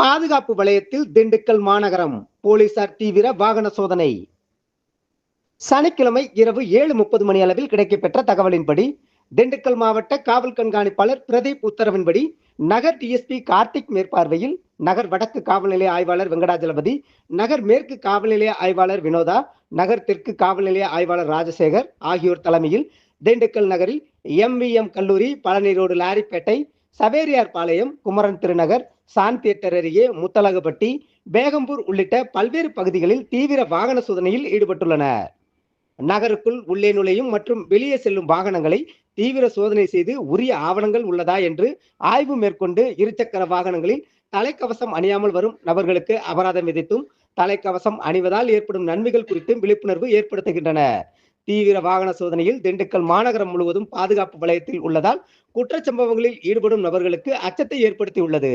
பாதுகாப்பு வளையத்தில் திண்டுக்கல் மாநகரம். போலீசார் தீவிர வாகன சோதனை. சனிக்கிழமை இரவு ஏழு முப்பது மணி அளவில் கிடைக்கப்பெற்ற தகவலின்படி திண்டுக்கல் மாவட்ட காவல் கண்காணிப்பாளர் பிரதீப் உத்தரவின்படி நகர் டிஎஸ்பி கார்த்திக் மேற்பார்வையில் நகர் வடக்கு காவல் நிலைய ஆய்வாளர் வெங்கடாஜலபதி நகர் மேற்கு காவல் நிலைய ஆய்வாளர் வினோதா நகர் தெற்கு காவல் நிலைய ஆய்வாளர் ராஜசேகர் ஆகியோர் தலைமையில் திண்டுக்கல் நகரில் எம்விஎம் கல்லூரி பழனி ரோடு லாரிப்பேட்டை சவேரியார் பாளையம் குமரன் திருநகர் சான் தியேட்டர் அருகே முத்தலகப்பட்டி பேகம்பூர் உள்ளிட்ட பல்வேறு பகுதிகளில் தீவிர வாகன சோதனையில் ஈடுபட்டுள்ளனர். நகருக்குள் உள்ளே நுழையும் மற்றும் வெளியே செல்லும் வாகனங்களை தீவிர சோதனை செய்து உரிய ஆவணங்கள் உள்ளதா என்று ஆய்வு மேற்கொண்டு இருசக்கர வாகனங்களில் தலைக்கவசம் அணியாமல் வரும் நபர்களுக்கு அபராதம் விதித்தும் தலைக்கவசம் அணிவதால் ஏற்படும் நன்மைகள் குறித்தும் விழிப்புணர்வு ஏற்படுத்துகின்றன. தீவிர வாகன சோதனையில் திண்டுக்கல் மாநகரம் முழுவதும் பாதுகாப்பு வலயத்தில் உள்ளதால் குற்றச்சம்பவங்களில் ஈடுபடும் நபர்களுக்கு அச்சத்தை ஏற்படுத்தியுள்ளது.